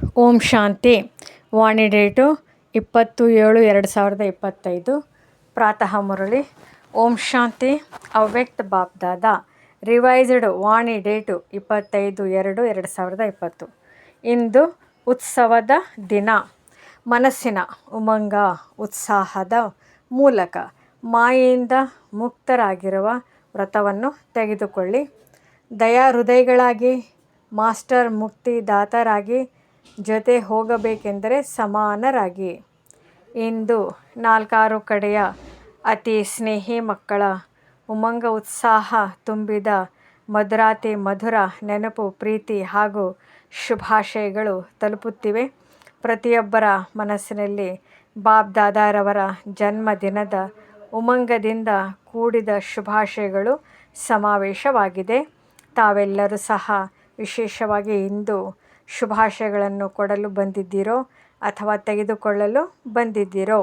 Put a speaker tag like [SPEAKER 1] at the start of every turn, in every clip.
[SPEAKER 1] ಓಂ ಶಾಂತಿ. ವಾಣಿ date ಇಪ್ಪತ್ತು ಏಳು ಎರಡು ಸಾವಿರದ ಇಪ್ಪತ್ತೈದು. ಪ್ರಾತಃ ಮುರಳಿ. ಓಂ ಶಾಂತಿ, ಅವ್ಯಕ್ತ ಬಾಬ್ದಾದ ರಿವೈಸ್ಡ್ ವಾಣಿ ಡೇಟು ಇಪ್ಪತ್ತೈದು ಎರಡು ಎರಡು ಸಾವಿರದ ಇಪ್ಪತ್ತು. ಇಂದು ಉತ್ಸವದ ದಿನ. ಮನಸ್ಸಿನ ಉಮಂಗ, ಉತ್ಸಾಹದ ಮೂಲಕ ಮಾಯೆಯಿಂದ ಮುಕ್ತರಾಗಿರುವ ವ್ರತವನ್ನು ತೆಗೆದುಕೊಳ್ಳಿ. ದಯಾ ಹೃದಯಗಳಾಗಿ ಮಾಸ್ಟರ್ ಮುಕ್ತಿದಾತರಾಗಿ ಜೊತೆ ಹೋಗಬೇಕೆಂದರೆ ಸಮಾನರಾಗಿ. ಇಂದು ನಾಲ್ಕಾರು ಕಡೆಯ ಅತಿ ಸ್ನೇಹಿ ಮಕ್ಕಳ ಉಮಂಗ ಉತ್ಸಾಹ ತುಂಬಿದ ಮಧುರಾತಿ ಮಧುರ ನೆನಪು, ಪ್ರೀತಿ ಹಾಗೂ ಶುಭಾಶಯಗಳು ತಲುಪುತ್ತಿವೆ. ಪ್ರತಿಯೊಬ್ಬರ ಮನಸ್ಸಿನಲ್ಲಿ ಬಾಬ್ ದಾದಾರವರ ಜನ್ಮದಿನದ ಉಮಂಗದಿಂದ ಕೂಡಿದ ಶುಭಾಶಯಗಳು ಸಮಾವೇಶವಾಗಿದೆ. ತಾವೆಲ್ಲರೂ ಸಹ ವಿಶೇಷವಾಗಿ ಇಂದು ಶುಭಾಶಯಗಳನ್ನು ಕೊಡಲು ಬಂದಿದ್ದೀರೋ ಅಥವಾ ತೆಗೆದುಕೊಳ್ಳಲು ಬಂದಿದ್ದೀರೋ?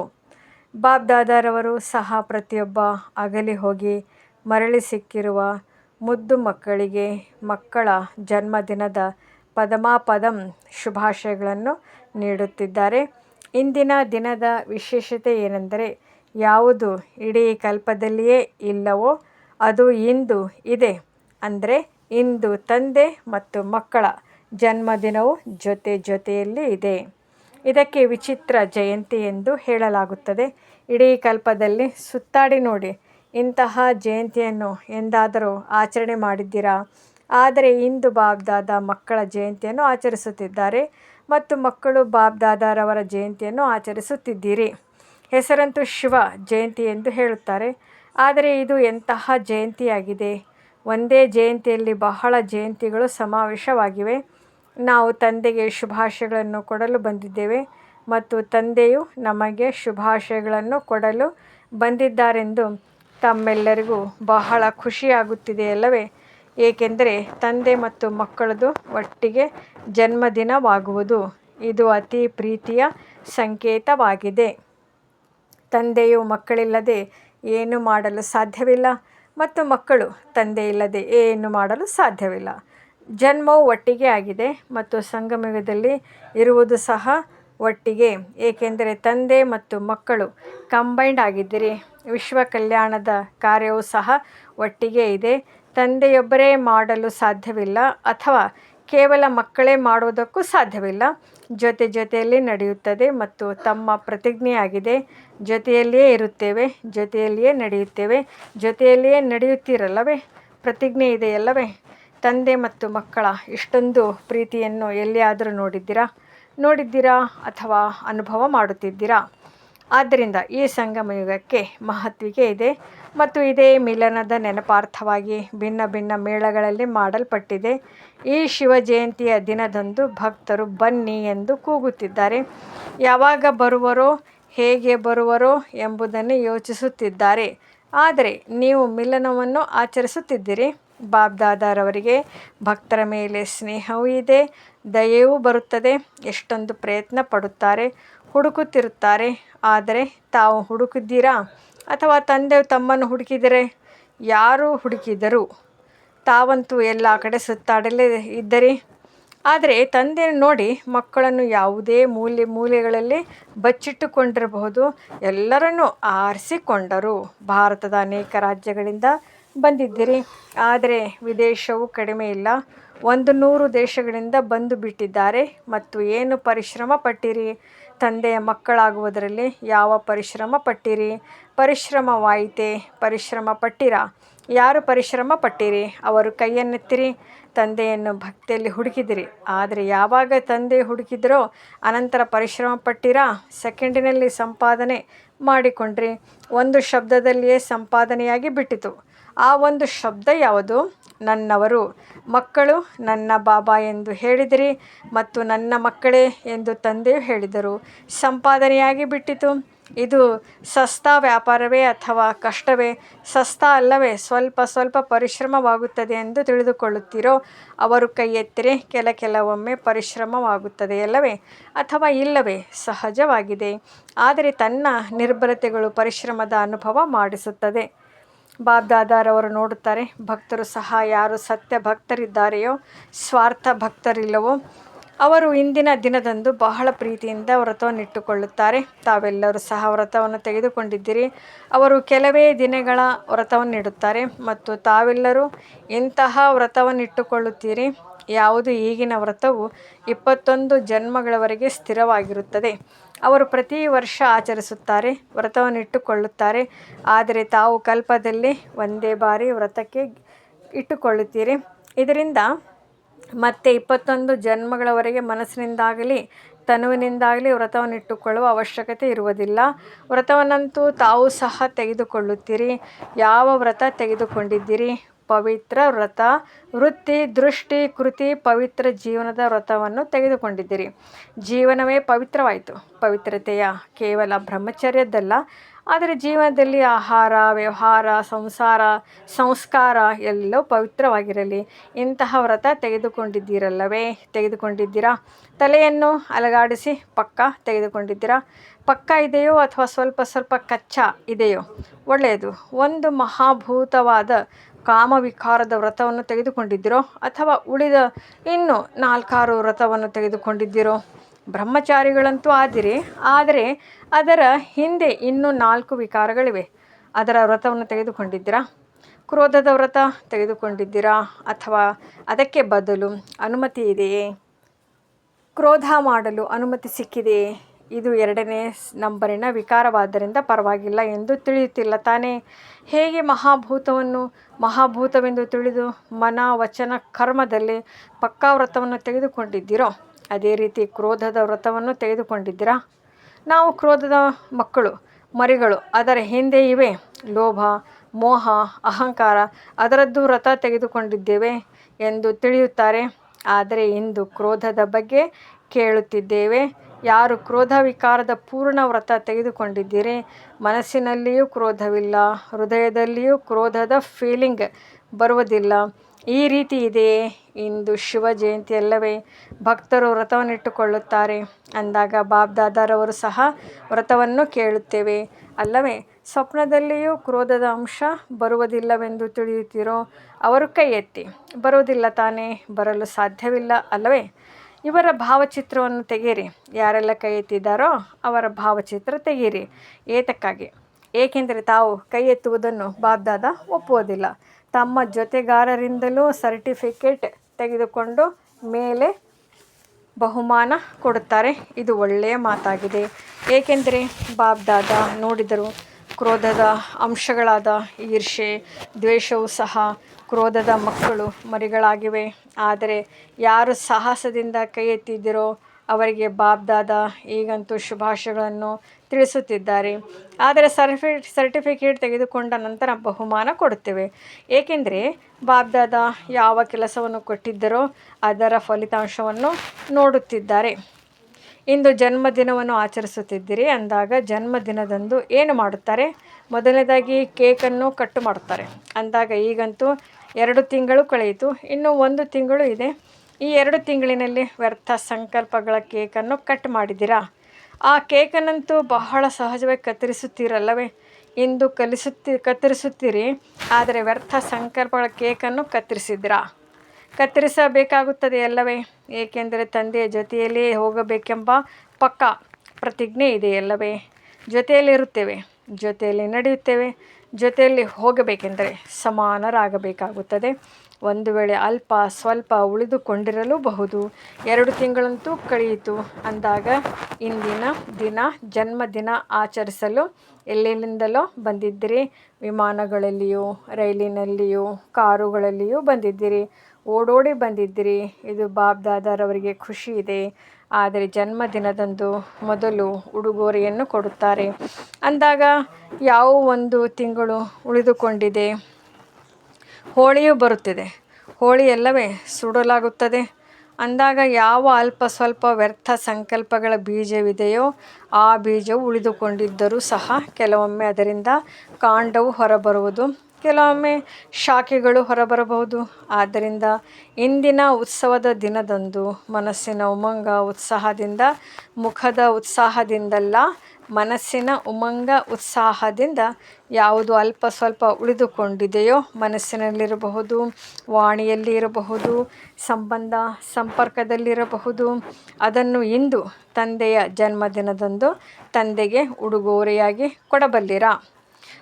[SPEAKER 1] ಬಾಬ್ ದಾದಾರವರು ಸಹ ಪ್ರತಿಯೊಬ್ಬ ಅಗಲಿ ಹೋಗಿ ಮರಳಿ ಸಿಕ್ಕಿರುವ ಮುದ್ದು ಮಕ್ಕಳಿಗೆ ಮಕ್ಕಳ ಜನ್ಮದಿನದ ಪದಮಾಪದಂ ಶುಭಾಶಯಗಳನ್ನು ನೀಡುತ್ತಿದ್ದಾರೆ. ಇಂದಿನ ದಿನದ ವಿಶೇಷತೆ ಏನೆಂದರೆ, ಯಾವುದು ಇಡೀ ಕಲ್ಪದಲ್ಲಿಯೇ ಇಲ್ಲವೋ ಅದು ಇಂದು ಇದೆ. ಅಂದರೆ ಇಂದು ತಂದೆ ಮತ್ತು ಮಕ್ಕಳ ಜನ್ಮದಿನವು ಜೊತೆ ಜೊತೆಯಲ್ಲಿ ಇದೆ. ಇದಕ್ಕೆ ವಿಚಿತ್ರ ಜಯಂತಿ ಎಂದು ಹೇಳಲಾಗುತ್ತದೆ. ಇಡೀ ಕಲ್ಪದಲ್ಲಿ ಸುತ್ತಾಡಿ ನೋಡಿ, ಇಂತಹ ಜಯಂತಿಯನ್ನು ಎಂದಾದರೂ ಆಚರಣೆ ಮಾಡಿದ್ದೀರಾ? ಆದರೆ ಇಂದು ಬಾಬ್ದಾದ ಮಕ್ಕಳ ಜಯಂತಿಯನ್ನು ಆಚರಿಸುತ್ತಿದ್ದಾರೆ ಮತ್ತು ಮಕ್ಕಳು ಬಾಬ್ದಾದಾರವರ ಜಯಂತಿಯನ್ನು ಆಚರಿಸುತ್ತಿದ್ದೀರಿ. ಹೆಸರಂತೂ ಶಿವ ಜಯಂತಿ ಎಂದು ಹೇಳುತ್ತಾರೆ. ಆದರೆ ಇದು ಎಂತಹ ಜಯಂತಿಯಾಗಿದೆ? ಒಂದೇ ಜಯಂತಿಯಲ್ಲಿ ಬಹಳ ಜಯಂತಿಗಳು ಸಮಾವೇಶವಾಗಿವೆ. ನಾವು ತಂದೆಗೆ ಶುಭಾಶಯಗಳನ್ನು ಕೊಡಲು ಬಂದಿದ್ದೇವೆ ಮತ್ತು ತಂದೆಯು ನಮಗೆ ಶುಭಾಶಯಗಳನ್ನು ಕೊಡಲು ಬಂದಿದ್ದಾರೆಂದು ತಮ್ಮೆಲ್ಲರಿಗೂ ಬಹಳ ಖುಷಿಯಾಗುತ್ತಿದೆಯಲ್ಲವೇ ಏಕೆಂದರೆ ತಂದೆ ಮತ್ತು ಮಕ್ಕಳದು ಒಟ್ಟಿಗೆ ಜನ್ಮದಿನವಾಗುವುದು. ಇದು ಅತಿ ಪ್ರೀತಿಯ ಸಂಕೇತವಾಗಿದೆ. ತಂದೆಯು ಮಕ್ಕಳಿಲ್ಲದೆ ಏನು ಮಾಡಲು ಸಾಧ್ಯವಿಲ್ಲ ಮತ್ತು ಮಕ್ಕಳು ತಂದೆ ಇಲ್ಲದೆ ಏನು ಮಾಡಲು ಸಾಧ್ಯವಿಲ್ಲ. ಜನ್ಮವು ಒಟ್ಟಿಗೆ ಆಗಿದೆ ಮತ್ತು ಸಂಗಮಯುಗದಲ್ಲಿ ಇರುವುದು ಸಹ ಒಟ್ಟಿಗೆ. ಏಕೆಂದರೆ ತಂದೆ ಮತ್ತು ಮಕ್ಕಳು ಕಂಬೈಂಡ್ ಆಗಿದ್ದರೆ. ವಿಶ್ವ ಕಲ್ಯಾಣದ ಕಾರ್ಯವು ಸಹ ಒಟ್ಟಿಗೆ ಇದೆ. ತಂದೆಯೊಬ್ಬರೇ ಮಾಡಲು ಸಾಧ್ಯವಿಲ್ಲ ಅಥವಾ ಕೇವಲ ಮಕ್ಕಳೇ ಮಾಡುವುದಕ್ಕೂ ಸಾಧ್ಯವಿಲ್ಲ. ಜೊತೆ ಜೊತೆಯಲ್ಲಿ ನಡೆಯುತ್ತದೆ ಮತ್ತು ತಮ್ಮ ಪ್ರತಿಜ್ಞೆಯಾಗಿದೆ. ಜೊತೆಯಲ್ಲಿಯೇ ಇರುತ್ತೇವೆ, ಜೊತೆಯಲ್ಲಿಯೇ ನಡೆಯುತ್ತೇವೆ, ಜೊತೆಯಲ್ಲಿಯೇ ನಡೆಯುತ್ತೀರಲ್ಲವೇ? ಪ್ರತಿಜ್ಞೆ ಇದೆಯಲ್ಲವೇ? ತಂದೆ ಮತ್ತು ಮಕ್ಕಳ ಇಷ್ಟೊಂದು ಪ್ರೀತಿಯನ್ನು ಎಲ್ಲಿಯಾದರೂ ನೋಡಿದ್ದೀರಾ? ನೋಡಿದ್ದೀರಾ ಅಥವಾ ಅನುಭವ ಮಾಡುತ್ತಿದ್ದೀರಾ? ಆದ್ದರಿಂದ ಈ ಸಂಗಮಯುಗಕ್ಕೆ ಮಹತ್ವಿಕೆ ಇದೆ ಮತ್ತು ಇದೇ ಮಿಲನದ ನೆನಪಾರ್ಥವಾಗಿ ಭಿನ್ನ ಭಿನ್ನ ಮೇಳಗಳಲ್ಲಿ ಮಾಡಲ್ಪಟ್ಟಿದೆ. ಈ ಶಿವ ಜಯಂತಿಯ ದಿನದಂದು ಭಕ್ತರು ಬನ್ನಿ ಎಂದು ಕೂಗುತ್ತಿದ್ದಾರೆ. ಯಾವಾಗ ಬರುವರೋ, ಹೇಗೆ ಬರುವರೋ ಎಂಬುದನ್ನು ಯೋಚಿಸುತ್ತಿದ್ದಾರೆ. ಆದರೆ ನೀವು ಮಿಲನವನ್ನು ಆಚರಿಸುತ್ತಿದ್ದೀರಿ. ಬಾಬ್ದಾದಾರವರಿಗೆ ಭಕ್ತರ ಮೇಲೆ ಸ್ನೇಹವೂ ಇದೆ, ದಯೆಯೂ ಬರುತ್ತದೆ. ಎಷ್ಟೊಂದು ಪ್ರಯತ್ನ ಪಡುತ್ತಾರೆ, ಹುಡುಕುತ್ತಿರುತ್ತಾರೆ. ಆದರೆ ತಾವು ಹುಡುಕಿದ್ದೀರಾ? ಅಥವಾ ತಂದೆ ತಮ್ಮನ್ನು ಹುಡುಕಿದರೆ? ಯಾರು ಹುಡುಕಿದರು? ತಾವಂತೂ ಎಲ್ಲ ಕಡೆ ಸುತ್ತಾಡಲೇ ಇದ್ದರೆ? ಆದರೆ ತಂದೆ ನೋಡಿ ಮಕ್ಕಳನ್ನು ಯಾವುದೇ ಮೂಲೆ ಮೂಲೆಗಳಲ್ಲಿ ಬಚ್ಚಿಟ್ಟುಕೊಂಡಿರಬಹುದು. ಎಲ್ಲರನ್ನೂ ಆರಿಸಿಕೊಂಡರು. ಭಾರತದ ಅನೇಕ ರಾಜ್ಯಗಳಿಂದ ಬಂದಿದ್ದೀರಿ. ಆದರೆ ವಿದೇಶವು ಕಡಿಮೆ ಇಲ್ಲ. ಒಂದು ನೂರು ದೇಶಗಳಿಂದ ಬಂದು ಬಿಟ್ಟಿದ್ದಾರೆ. ಮತ್ತು ಏನು ಪರಿಶ್ರಮ ಪಟ್ಟಿರಿ? ತಂದೆಯ ಮಕ್ಕಳಾಗುವುದರಲ್ಲಿ ಯಾವ ಪರಿಶ್ರಮ ಪಟ್ಟಿರಿ? ಪರಿಶ್ರಮವಾಯಿತೆ, ಪರಿಶ್ರಮ ಪಟ್ಟಿರಾ? ಯಾರು ಪರಿಶ್ರಮ ಪಟ್ಟಿರಿ? ಅವರು ಕೈಯನ್ನೆತ್ತಿರಿ, ತಂದೆಯನ್ನು ಭಕ್ತಿಯಲ್ಲಿ ಹುಡುಕಿದಿರಿ. ಆದರೆ ಯಾವಾಗ ತಂದೆ ಹುಡುಕಿದ್ರೋ, ಅನಂತರ ಪರಿಶ್ರಮ ಪಟ್ಟಿರಾ? ಸೆಕೆಂಡಿನಲ್ಲಿ ಸಂಪಾದನೆ ಮಾಡಿಕೊಂಡ್ರಿ. ಒಂದು ಶಬ್ದದಲ್ಲಿಯೇ ಸಂಪಾದನೆಯಾಗಿ ಬಿಟ್ಟಿತು. ಆ ಒಂದು ಶಬ್ದ ಯಾವುದು? ನನ್ನವರು. ಮಕ್ಕಳು, ನನ್ನ ಬಾಬಾ ಎಂದು ಹೇಳಿದಿರಿ ಮತ್ತು ನನ್ನ ಮಕ್ಕಳೇ ಎಂದು ತಂದೆಯು ಹೇಳಿದರು. ಸಂಪಾದನೆಯಾಗಿ ಬಿಟ್ಟಿತು. ಇದು ಸಸ್ತಾ ವ್ಯಾಪಾರವೇ ಅಥವಾ ಕಷ್ಟವೇ? ಸಸ್ತಾ ಅಲ್ಲವೇ? ಸ್ವಲ್ಪ ಸ್ವಲ್ಪ ಪರಿಶ್ರಮವಾಗುತ್ತದೆ ಎಂದು ತಿಳಿದುಕೊಳ್ಳುತ್ತೀರೋ? ಅವರು ಕೈ ಎತ್ತಿರೆ ಕೆಲ ಕೆಲವೊಮ್ಮೆ ಪರಿಶ್ರಮವಾಗುತ್ತದೆ ಅಲ್ಲವೇ? ಅಥವಾ ಇಲ್ಲವೇ? ಸಹಜವಾಗಿದೆ. ಆದರೆ ತನ್ನ ನಿರ್ಭರತೆಗಳು ಪರಿಶ್ರಮದ ಅನುಭವ ಮಾಡಿಸುತ್ತದೆ. ಬಾಬ್ದಾದಾರವರು ನೋಡುತ್ತಾರೆ, ಭಕ್ತರು ಸಹ ಯಾರು ಸತ್ಯ ಭಕ್ತರಿದ್ದಾರೆಯೋ, ಸ್ವಾರ್ಥ ಭಕ್ತರಿಲ್ಲವೋ, ಅವರು ಇಂದಿನ ದಿನದಂದು ಬಹಳ ಪ್ರೀತಿಯಿಂದ ವ್ರತವನ್ನಿಟ್ಟುಕೊಳ್ಳುತ್ತಾರೆ ತಾವೆಲ್ಲರೂ ಸಹ ವ್ರತವನ್ನು ತೆಗೆದುಕೊಂಡಿದ್ದೀರಿ. ಅವರು ಕೆಲವೇ ದಿನಗಳ ವ್ರತವನ್ನಿಡುತ್ತಾರೆ ಮತ್ತು ತಾವೆಲ್ಲರೂ ಇಂತಹ ವ್ರತವನ್ನಿಟ್ಟುಕೊಳ್ಳುತ್ತೀರಿ ಯಾವುದು ಈಗಿನ ವ್ರತವು ಇಪ್ಪತ್ತೊಂದು ಜನ್ಮಗಳವರೆಗೆ ಸ್ಥಿರವಾಗಿರುತ್ತದೆ. ಅವರು ಪ್ರತಿ ವರ್ಷ ಆಚರಿಸುತ್ತಾರೆ, ವ್ರತವನ್ನಿಟ್ಟುಕೊಳ್ಳುತ್ತಾರೆ. ಆದರೆ ತಾವು ಕಲ್ಪದಲ್ಲಿ ಒಂದೇ ಬಾರಿ ವ್ರತಕ್ಕೆ ಇಟ್ಟುಕೊಳ್ಳುತ್ತೀರಿ. ಇದರಿಂದ ಮತ್ತೆ ಇಪ್ಪತ್ತೊಂದು ಜನ್ಮಗಳವರೆಗೆ ಮನಸ್ಸಿನಿಂದಾಗಲಿ, ತನುವಿನಿಂದಾಗಲಿ ವ್ರತವನ್ನಿಟ್ಟುಕೊಳ್ಳುವ ಅವಶ್ಯಕತೆ ಇರುವುದಿಲ್ಲ. ವ್ರತವನ್ನಂತೂ ತಾವು ಸಹ ತೆಗೆದುಕೊಳ್ಳುತ್ತೀರಿ. ಯಾವ ವ್ರತ ತೆಗೆದುಕೊಂಡಿದ್ದೀರಿ? ಪವಿತ್ರ ವ್ರತ, ವೃತ್ತಿ, ದೃಷ್ಟಿ, ಕೃತಿ, ಪವಿತ್ರ ಜೀವನದ ವ್ರತವನ್ನು ತೆಗೆದುಕೊಂಡಿದ್ದೀರಿ. ಜೀವನವೇ ಪವಿತ್ರವಾಯಿತು. ಪವಿತ್ರತೆಯ ಕೇವಲ ಬ್ರಹ್ಮಚರ್ಯದ್ದಲ್ಲ, ಆದರೆ ಜೀವನದಲ್ಲಿ ಆಹಾರ, ವ್ಯವಹಾರ, ಸಂಸಾರ, ಸಂಸ್ಕಾರ ಎಲ್ಲವೂ ಪವಿತ್ರವಾಗಿರಲಿ. ಇಂತಹ ವ್ರತ ತೆಗೆದುಕೊಂಡಿದ್ದೀರಲ್ಲವೇ? ತೆಗೆದುಕೊಂಡಿದ್ದೀರಾ? ತಲೆಯನ್ನು ಅಲಗಾಡಿಸಿ ಪಕ್ಕ ತೆಗೆದುಕೊಂಡಿದ್ದೀರಾ? ಪಕ್ಕ ಇದೆಯೋ ಅಥವಾ ಸ್ವಲ್ಪ ಸ್ವಲ್ಪ ಕಚ್ಚಾ ಇದೆಯೋ? ಒಳ್ಳೆಯದು. ಒಂದು ಮಹಾಭೂತವಾದ ಕಾಮವಿಕಾರದ ವ್ರತವನ್ನು ತೆಗೆದುಕೊಂಡಿದ್ದೀರೋ ಅಥವಾ ಉಳಿದ ಇನ್ನು ನಾಲ್ಕಾರು ವ್ರತವನ್ನು ತೆಗೆದುಕೊಂಡಿದ್ದೀರೋ? ಬ್ರಹ್ಮಚಾರಿಗಳಂತೂ ಆದಿರಿ, ಆದರೆ ಅದರ ಹಿಂದೆ ಇನ್ನೂ ನಾಲ್ಕು ವಿಕಾರಗಳಿವೆ. ಅದರ ವ್ರತವನ್ನು ತೆಗೆದುಕೊಂಡಿದ್ದೀರಾ? ಕ್ರೋಧದ ವ್ರತ ತೆಗೆದುಕೊಂಡಿದ್ದೀರಾ? ಅಥವಾ ಅದಕ್ಕೆ ಬದಲು ಅನುಮತಿ ಇದೆಯೇ? ಕ್ರೋಧ ಮಾಡಲು ಅನುಮತಿ ಸಿಕ್ಕಿದೆಯೇ? ಇದು ಎರಡನೇ ನಂಬರಿನ ವಿಕಾರವಾದ್ದರಿಂದ ಪರವಾಗಿಲ್ಲ ಎಂದು ತಿಳಿಯುತ್ತಿಲ್ಲ. ತಾನೇ ಹೇಗೆ ಮಹಾಭೂತವನ್ನು, ಮಹಾಭೂತವೆಂದು ತಿಳಿದು ಮನ ವಚನ ಕರ್ಮದಲ್ಲಿ ಪಕ್ಕಾ ವ್ರತವನ್ನು ತೆಗೆದುಕೊಂಡಿದ್ದೀರೋ? ಅದೇ ರೀತಿ ಕ್ರೋಧದ ವ್ರತವನ್ನು ತೆಗೆದುಕೊಂಡಿದ್ದೀರಾ? ನಾವು ಕ್ರೋಧದ ಮಕ್ಕಳು, ಮರಿಗಳು, ಅದರ ಹಿಂದೆ ಇವೆ. ಲೋಭ, ಮೋಹ, ಅಹಂಕಾರ, ಅದರದ್ದು ವ್ರತ ತೆಗೆದುಕೊಂಡಿದ್ದೇವೆ ಎಂದು ತಿಳಿಯುತ್ತಾರೆ. ಆದರೆ ಇಂದು ಕ್ರೋಧದ ಬಗ್ಗೆ ಕೇಳುತ್ತಿದ್ದೇವೆ. ಯಾರು ಕ್ರೋಧ ವಿಕಾರದ ಪೂರ್ಣ ವ್ರತ ತೆಗೆದುಕೊಂಡಿದ್ದೀರಿ? ಮನಸ್ಸಿನಲ್ಲಿಯೂ ಕ್ರೋಧವಿಲ್ಲ, ಹೃದಯದಲ್ಲಿಯೂ ಕ್ರೋಧದ ಫೀಲಿಂಗ್ ಬರುವುದಿಲ್ಲ. ಈ ರೀತಿ ಇದೆಯೇ? ಇಂದು ಶಿವ ಜಯಂತಿಯಲ್ಲವೇ ಭಕ್ತರು ವ್ರತವನ್ನಿಟ್ಟುಕೊಳ್ಳುತ್ತಾರೆ. ಅಂದಾಗ ಬಾಬ್ದಾದಾರವರು ಸಹ ವ್ರತವನ್ನು ಕೇಳುತ್ತೇವೆ. ಅಲ್ಲವೇ? ಸ್ವಪ್ನದಲ್ಲಿಯೂ ಕ್ರೋಧದ ಅಂಶ ಬರುವುದಿಲ್ಲವೆಂದು ತಿಳಿಯುತ್ತೀರೋ? ಅವರು ಕೈ ಎತ್ತಿ ಬರುವುದಿಲ್ಲ ತಾನೇ, ಬರಲು ಸಾಧ್ಯವಿಲ್ಲ, ಅಲ್ಲವೇ? ಇವರ ಭಾವಚಿತ್ರವನ್ನು ತೆಗೆಯಿರಿ. ಯಾರೆಲ್ಲ ಕೈ ಎತ್ತಿದ್ದಾರೋ ಅವರ ಭಾವಚಿತ್ರ ತೆಗೆಯಿರಿ. ಏತಕ್ಕಾಗಿ? ಏಕೆಂದರೆ ತಾವು ಕೈ ಎತ್ತುವುದನ್ನು ಬಾಬ್ದಾದ ಒಪ್ಪುವುದಿಲ್ಲ. ತಮ್ಮ ಜೊತೆಗಾರರಿಂದಲೂ ಸರ್ಟಿಫಿಕೇಟ್ ತೆಗೆದುಕೊಂಡು ಮೇಲೆ ಬಹುಮಾನ ಕೊಡುತ್ತಾರೆ. ಇದು ಒಳ್ಳೆಯ ಮಾತಾಗಿದೆ. ಏಕೆಂದರೆ ಬಾಬ್ದಾದ ನೋಡಿದರು ಕ್ರೋಧದ ಅಂಶಗಳಾದ ಈರ್ಷೆ ದ್ವೇಷವು ಸಹ ಕ್ರೋಧದ ಮಕ್ಕಳು, ಮರಿಗಳಾಗಿವೆ. ಆದರೆ ಯಾರು ಸಾಹಸದಿಂದ ಕೈ ಎತ್ತಿದ್ದೀರೋ ಅವರಿಗೆ ಬಾಬ್ದಾದ ಈಗಂತೂ ಶುಭಾಶಯಗಳನ್ನು ತಿಳಿಸುತ್ತಿದ್ದಾರೆ. ಆದರೆ ಸರ್ಫಿ ಸರ್ಟಿಫಿಕೇಟ್ ತೆಗೆದುಕೊಂಡ ನಂತರ ಬಹುಮಾನ ಕೊಡುತ್ತೇವೆ. ಏಕೆಂದರೆ ಬಾಬ್ದಾದ ಯಾವ ಕೆಲಸವನ್ನು ಕೊಟ್ಟಿದ್ದರೋ ಅದರ ಫಲಿತಾಂಶವನ್ನು ನೋಡುತ್ತಿದ್ದಾರೆ. ಇಂದು ಜನ್ಮದಿನವನ್ನು ಆಚರಿಸುತ್ತಿದ್ದೀರಿ. ಅಂದಾಗ ಜನ್ಮದಿನದಂದು ಏನು ಮಾಡುತ್ತಾರೆ? ಮೊದಲನೇದಾಗಿ ಕೇಕನ್ನು ಕಟ್ಟು ಮಾಡುತ್ತಾರೆ. ಅಂದಾಗ ಈಗಂತೂ ಎರಡು ತಿಂಗಳು ಕಳೆಯಿತು. ಇನ್ನು ಒಂದು ತಿಂಗಳು ಇದೆ. ಈ ಎರಡು ತಿಂಗಳಿನಲ್ಲಿ ವ್ಯರ್ಥ ಸಂಕಲ್ಪಗಳ ಕೇಕನ್ನು ಕಟ್ ಮಾಡಿದ್ದೀರಾ? ಆ ಕೇಕನ್ನಂತೂ ಬಹಳ ಸಹಜವಾಗಿ ಕತ್ತರಿಸುತ್ತೀರಲ್ಲವೇ? ಇಂದು ಕಲಿಸುತ್ತಿ, ಕತ್ತರಿಸುತ್ತೀರಿ. ಆದರೆ ವ್ಯರ್ಥ ಸಂಕಲ್ಪಗಳ ಕೇಕನ್ನು ಕತ್ತರಿಸಿದ್ದೀರಾ? ಕತ್ತರಿಸಬೇಕಾಗುತ್ತದೆ ಅಲ್ಲವೇ? ಏಕೆಂದರೆ ತಂದೆಯ ಜೊತೆಯಲ್ಲೇ ಹೋಗಬೇಕೆಂಬ ಪಕ್ಕ ಪ್ರತಿಜ್ಞೆ ಇದೆಯಲ್ಲವೇ ಜೊತೆಯಲ್ಲಿರುತ್ತೇವೆ ಜೊತೆಯಲ್ಲಿ ನಡೆಯುತ್ತೇವೆ, ಜೊತೆಯಲ್ಲಿ ಹೋಗಬೇಕೆಂದರೆ ಸಮಾನರಾಗಬೇಕಾಗುತ್ತದೆ. ಒಂದು ವೇಳೆ ಅಲ್ಪ ಸ್ವಲ್ಪ ಉಳಿದುಕೊಂಡಿರಲೂಬಹುದು, ಎರಡು ತಿಂಗಳಂತೂ ಕಳೆಯಿತು. ಅಂದಾಗ ಇಂದಿನ ದಿನ, ಜನ್ಮದಿನ ಆಚರಿಸಲು ಎಲ್ಲೆಲ್ಲಿಂದಲೋ ಬಂದಿದ್ದಿರಿ? ವಿಮಾನಗಳಲ್ಲಿಯೂ, ರೈಲಿನಲ್ಲಿಯೂ, ಕಾರುಗಳಲ್ಲಿಯೂ ಬಂದಿದ್ದಿರಿ? ಓಡೋಡಿ ಬಂದಿದ್ದಿರಿ. ಇದು ಬಾಬ್ ದಾದಾರವರಿಗೆ ಖುಷಿ ಇದೆ. ಆದರೆ ಜನ್ಮದಿನದಂದು ಮೊದಲು ಉಡುಗೊರೆಯನ್ನು ಕೊಡುತ್ತಾರೆ. ಅಂದಾಗ ಯಾವ ಒಂದು ತಿಂಗಳು ಉಳಿದುಕೊಂಡಿದೆ? ಹೋಳಿಯು ಬರುತ್ತಿದೆ. ಹೋಳಿ ಎಲ್ಲವೇ ಸುಡಲಾಗುತ್ತದೆ. ಅಂದಾಗ ಯಾವ ಅಲ್ಪ ಸ್ವಲ್ಪ ವ್ಯರ್ಥ ಸಂಕಲ್ಪಗಳ ಬೀಜವಿದೆಯೋ ಆ ಬೀಜವು ಉಳಿದುಕೊಂಡಿದ್ದರೂ ಸಹ ಕೆಲವೊಮ್ಮೆ ಅದರಿಂದ ಕಾಂಡವು ಹೊರಬರುವುದು ಕೆಲವೊಮ್ಮೆ ಶಾಖೆಗಳು ಹೊರಬರಬಹುದು. ಆದ್ದರಿಂದ ಇಂದಿನ ಉತ್ಸವದ ದಿನದಂದು ಮನಸ್ಸಿನ ಉಮಂಗ ಉತ್ಸಾಹದಿಂದ, ಮುಖದ ಉತ್ಸಾಹದಿಂದಲ್ಲ, ಮನಸ್ಸಿನ ಉಮಂಗ ಉತ್ಸಾಹದಿಂದ ಯಾವುದು ಅಲ್ಪ ಸ್ವಲ್ಪ ಉಳಿದುಕೊಂಡಿದೆಯೋ ಮನಸ್ಸಿನಲ್ಲಿರಬಹುದು, ವಾಣಿಯಲ್ಲಿ ಇರಬಹುದು, ಸಂಬಂಧ ಸಂಪರ್ಕದಲ್ಲಿರಬಹುದು ಅದನ್ನು ಇಂದು ತಂದೆಯ ಜನ್ಮದಿನದಂದು ತಂದೆಗೆ ಉಡುಗೊರೆಯಾಗಿ ಕೊಡಬಲ್ಲಿರಾ?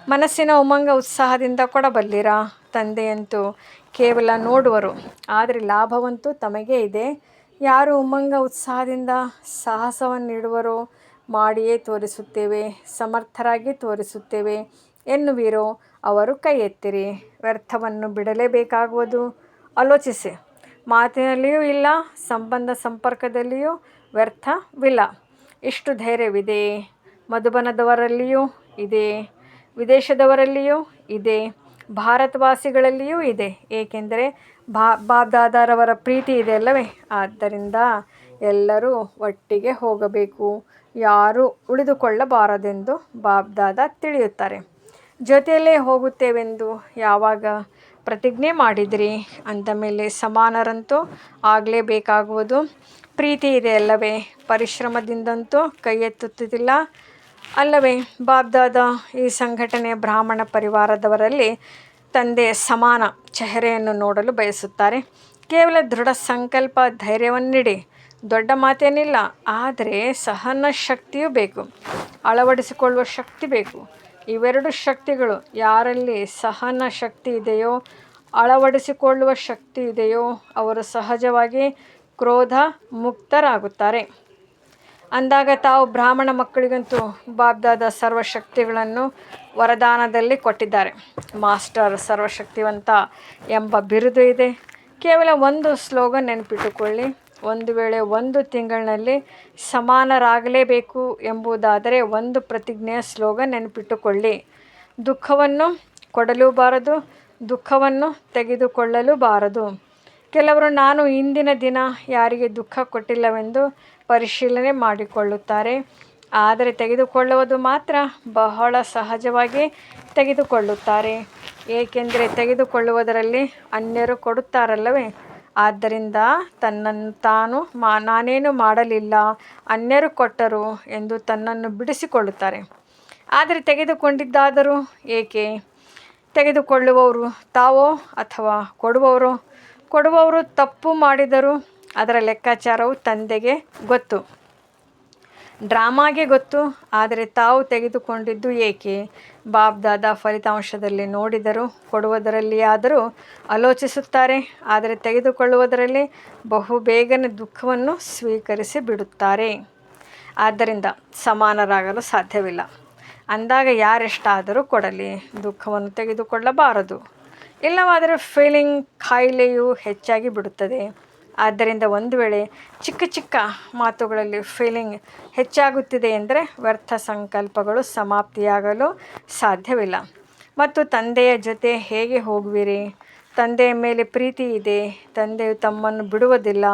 [SPEAKER 1] ಮನಸ್ಸಿನ ಉಮಂಗ ಉತ್ಸಾಹದಿಂದ ಕೊಡಬಲ್ಲಿರಾ ತಂದೆಯಂತೂ ಕೇವಲ ನೋಡುವರು. ಆದರೆ ಲಾಭವಂತೂ ತಮಗೇ ಇದೆ. ಯಾರು ಉಮಂಗ ಉತ್ಸಾಹದಿಂದ ಸಾಹಸವನ್ನಿಡುವರೋ ಮಾಡಿಯೇ ತೋರಿಸುತ್ತೇವೆ, ಸಮರ್ಥರಾಗಿ ತೋರಿಸುತ್ತೇವೆ ಎನ್ನುವಿರೋ ಅವರು ಕೈ ಎತ್ತಿರಿ. ವ್ಯರ್ಥವನ್ನು ಬಿಡಲೇಬೇಕಾಗುವುದು. ಆಲೋಚಿಸಿ. ಮಾತಿನಲ್ಲಿಯೂ ಇಲ್ಲ, ಸಂಬಂಧ ಸಂಪರ್ಕದಲ್ಲಿಯೂ ವ್ಯರ್ಥವಿಲ್ಲ. ಇಷ್ಟು ಧೈರ್ಯವಿದೆ. ಮಧುಬನದವರಲ್ಲಿಯೂ ಇದೆ. ವಿದೇಶದವರಲ್ಲಿಯೂ ಇದೆ, ಭಾರತವಾಸಿಗಳಲ್ಲಿಯೂ ಇದೆ. ಏಕೆಂದರೆ ಬಾಬ್ದಾದಾರವರ ಪ್ರೀತಿ ಇದೆ ಅಲ್ಲವೇ? ಆದ್ದರಿಂದ ಎಲ್ಲರೂ ಒಟ್ಟಿಗೆ ಹೋಗಬೇಕು. ಯಾರೂ ಉಳಿದುಕೊಳ್ಳಬಾರದೆಂದು ಬಾಬ್ದಾದ ತಿಳಿಯುತ್ತಾರೆ. ಜೊತೆಯಲ್ಲೇ ಹೋಗುತ್ತೇವೆಂದು ಯಾವಾಗ ಪ್ರತಿಜ್ಞೆ ಮಾಡಿದಿರಿ? ಅಂದ ಮೇಲೆ ಸಮಾನರಂತೂ ಆಗಲೇಬೇಕಾಗುವುದು. ಪ್ರೀತಿ ಇದೆ ಅಲ್ಲವೇ? ಪರಿಶ್ರಮದಿಂದಂತೂ ಕೈ ಎತ್ತುತ್ತಿಲ್ಲ ಅಲ್ಲವೇ ಬಾಬ್ದಾದ ಈ ಸಂಘಟನೆ ಬ್ರಾಹ್ಮಣ ಪರಿವಾರದವರಲ್ಲಿ ತಂದೆ ಸಮಾನ ಚೆಹರೆಯನ್ನು ನೋಡಲು ಬಯಸುತ್ತಾರೆ. ಕೇವಲ ದೃಢ ಸಂಕಲ್ಪ ಧೈರ್ಯವನ್ನಿಡಿ, ದೊಡ್ಡ ಮಾತೇನಿಲ್ಲ, ಆದರೆ ಸಹನ ಶಕ್ತಿಯೂ ಬೇಕು, ಅಳವಡಿಸಿಕೊಳ್ಳುವ ಶಕ್ತಿ ಬೇಕು. ಇವೆರಡು ಶಕ್ತಿಗಳು, ಯಾರಲ್ಲಿ ಸಹನ ಶಕ್ತಿ ಇದೆಯೋ, ಅಳವಡಿಸಿಕೊಳ್ಳುವ ಶಕ್ತಿ ಇದೆಯೋ, ಅವರು ಸಹಜವಾಗಿ ಕ್ರೋಧ ಮುಕ್ತರಾಗುತ್ತಾರೆ. ಅಂದಾಗ ತಾವು ಬ್ರಾಹ್ಮಣ ಮಕ್ಕಳಿಗಂತೂ ಬಾಬ್ದಾದ ಸರ್ವಶಕ್ತಿಗಳನ್ನು ವರದಾನದಲ್ಲಿ ಕೊಟ್ಟಿದ್ದಾರೆ. ಮಾಸ್ಟರ್ ಸರ್ವಶಕ್ತಿವಂತ ಎಂಬ ಬಿರುದು ಇದೆ. ಕೇವಲ ಒಂದು ಸ್ಲೋಗನ್ ನೆನಪಿಟ್ಟುಕೊಳ್ಳಿ. ಒಂದು ವೇಳೆ ಒಂದು ತಿಂಗಳಿನಲ್ಲಿ ಸಮಾನರಾಗಲೇಬೇಕು ಎಂಬುದಾದರೆ ಒಂದು ಪ್ರತಿಜ್ಞೆಯ ಸ್ಲೋಗನ್ ನೆನಪಿಟ್ಟುಕೊಳ್ಳಿ. ದುಃಖವನ್ನು ಕೊಡಲೂಬಾರದು, ದುಃಖವನ್ನು ತೆಗೆದುಕೊಳ್ಳಲೂ ಬಾರದು ಕೆಲವರು, ನಾನು ಇಂದಿನ ದಿನ ಯಾರಿಗೆ ದುಃಖ ಕೊಟ್ಟಿಲ್ಲವೆಂದು ಪರಿಶೀಲನೆ ಮಾಡಿಕೊಳ್ಳುತ್ತಾರೆ. ಆದರೆ ತೆಗೆದುಕೊಳ್ಳುವುದು ಮಾತ್ರ ಬಹಳ ಸಹಜವಾಗಿ ತೆಗೆದುಕೊಳ್ಳುತ್ತಾರೆ. ಏಕೆಂದರೆ ತೆಗೆದುಕೊಳ್ಳುವುದರಲ್ಲಿ ಅನ್ಯರು ಕೊಡುತ್ತಾರಲ್ಲವೇ? ಆದ್ದರಿಂದ ತನ್ನನ್ನು ತಾನು ಮಾ, ನಾನೇನು ಮಾಡಲಿಲ್ಲ, ಅನ್ಯರು ಕೊಟ್ಟರು ಎಂದು ತನ್ನನ್ನು ಬಿಡಿಸಿಕೊಳ್ಳುತ್ತಾರೆ. ಆದರೆ ತೆಗೆದುಕೊಂಡಿದ್ದಾದರೂ ಏಕೆ? ತೆಗೆದುಕೊಳ್ಳುವವರು ತಾವೋ ಅಥವಾ ಕೊಡುವವರು? ಕೊಡುವವರು ತಪ್ಪು ಮಾಡಿದರೂ ಅದರ ಲೆಕ್ಕಾಚಾರವು ತಂದೆಗೆ ಗೊತ್ತು. ಡ್ರಾಮಾಗೆ ಗೊತ್ತು, ಆದರೆ ತಾವು ತೆಗೆದುಕೊಂಡಿದ್ದು ಏಕೆ? ಬಾಬ್ದಾದ ಫಲಿತಾಂಶದಲ್ಲಿ ನೋಡಿದರು ಕೊಡುವುದರಲ್ಲಿಯಾದರೂ ಆಲೋಚಿಸುತ್ತಾರೆ, ಆದರೆ ತೆಗೆದುಕೊಳ್ಳುವುದರಲ್ಲಿ ಬಹು ಬೇಗನೆ ದುಃಖವನ್ನು ಸ್ವೀಕರಿಸಿ ಬಿಡುತ್ತಾರೆ. ಆದ್ದರಿಂದ ಸಮಾನರಾಗಲು ಸಾಧ್ಯವಿಲ್ಲ. ಅಂದಾಗ ಯಾರೆಷ್ಟಾದರೂ ಕೊಡಲಿ, ದುಃಖವನ್ನು ತೆಗೆದುಕೊಳ್ಳಬಾರದು. ಇಲ್ಲವಾದರೆ ಫೀಲಿಂಗ್ ಖಾಯಿಲೆಯು ಹೆಚ್ಚಾಗಿ ಬಿಡುತ್ತದೆ. ಆದ್ದರಿಂದ ಒಂದು ವೇಳೆ ಚಿಕ್ಕ ಚಿಕ್ಕ ಮಾತುಗಳಲ್ಲಿ ಫೀಲಿಂಗ್ ಹೆಚ್ಚಾಗುತ್ತಿದೆ ಎಂದರೆ ವ್ಯರ್ಥ ಸಂಕಲ್ಪಗಳು ಸಮಾಪ್ತಿಯಾಗಲು ಸಾಧ್ಯವಿಲ್ಲ. ಮತ್ತು ತಂದೆಯ ಜೊತೆ ಹೇಗೆ ಹೋಗುವಿರಿ? ತಂದೆಯ ಮೇಲೆ ಪ್ರೀತಿ ಇದೆ, ತಂದೆಯು ತಮ್ಮನ್ನು ಬಿಡುವುದಿಲ್ಲ,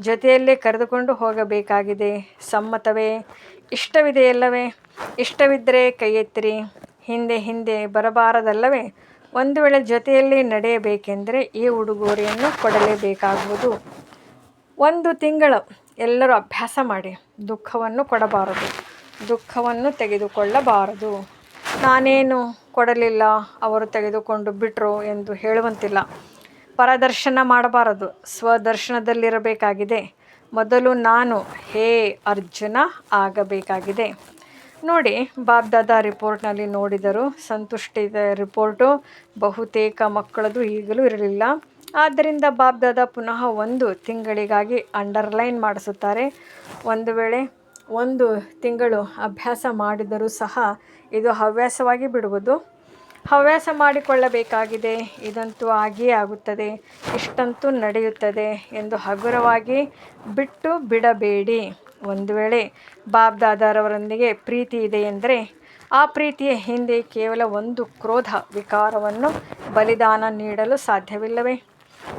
[SPEAKER 1] ಜೊತೆಯಲ್ಲೇ ಕರೆದುಕೊಂಡು ಹೋಗಬೇಕಾಗಿದೆ. ಸಮ್ಮತವೇ? ಇಷ್ಟವಿದೆಯಲ್ಲವೇ? ಇಷ್ಟವಿದ್ದರೆ ಕೈ ಎತ್ತಿರಿ ಹಿಂದೆ ಹಿಂದೆ ಬರಬಾರದಲ್ಲವೇ? ಒಂದು ವೇಳೆ ಜೊತೆಯಲ್ಲಿ ನಡೆಯಬೇಕೆಂದರೆ ಈ ಉಡುಗೊರೆಯನ್ನು ಕೊಡಲೇಬೇಕಾಗುವುದು. ಒಂದು ತಿಂಗಳು ಎಲ್ಲರೂ ಅಭ್ಯಾಸ ಮಾಡಿ, ದುಃಖವನ್ನು ಕೊಡಬಾರದು. ದುಃಖವನ್ನು ತೆಗೆದುಕೊಳ್ಳಬಾರದು. ನಾನೇನು ಕೊಡಲಿಲ್ಲ, ಅವರು ತೆಗೆದುಕೊಂಡು ಬಿಟ್ಟರು ಎಂದು ಹೇಳುವಂತಿಲ್ಲ. ಪರದರ್ಶನ ಮಾಡಬಾರದು, ಸ್ವದರ್ಶನದಲ್ಲಿರಬೇಕಾಗಿದೆ. ಮೊದಲು ನಾನು, ಹೇ ಅರ್ಜುನ, ಆಗಬೇಕಾಗಿದೆ. ನೋಡಿ ಬಾಬ್ದಾದ ರಿಪೋರ್ಟ್ನಲ್ಲಿ ನೋಡಿದರು ಸಂತುಷ್ಟಿದ ರಿಪೋರ್ಟು. ಬಹುತೇಕ ಮಕ್ಕಳದು ಈಗಲೂ ಇರಲಿಲ್ಲ. ಆದ್ದರಿಂದ ಬಾಬ್ದಾದ ಪುನಃ ಒಂದು ತಿಂಗಳಿಗಾಗಿ ಅಂಡರ್ಲೈನ್ ಮಾಡಿಸುತ್ತಾರೆ. ಒಂದು ವೇಳೆ ಒಂದು ತಿಂಗಳು ಅಭ್ಯಾಸ ಮಾಡಿದರೂ ಸಹ ಇದು ಹವ್ಯಾಸವಾಗಿ ಬಿಡುವುದು. ಹವ್ಯಾಸ ಮಾಡಿಕೊಳ್ಳಬೇಕಾಗಿದೆ. ಇದಂತೂ ಆಗಿಯೇ ಆಗುತ್ತದೆ. ಇಷ್ಟಂತೂ ನಡೆಯುತ್ತದೆ ಎಂದು ಹಗುರವಾಗಿ ಬಿಟ್ಟು ಬಿಡಬೇಡಿ. ಒಂದು ವೇಳೆ ಬಾಬ್ದಾದಾರವರೊಂದಿಗೆ ಪ್ರೀತಿ ಇದೆ ಎಂದರೆ ಆ ಪ್ರೀತಿಯ ಹಿಂದೆ ಕೇವಲ ಒಂದು ಕ್ರೋಧ ವಿಕಾರವನ್ನು ಬಲಿದಾನ ನೀಡಲು ಸಾಧ್ಯವಿಲ್ಲವೇ?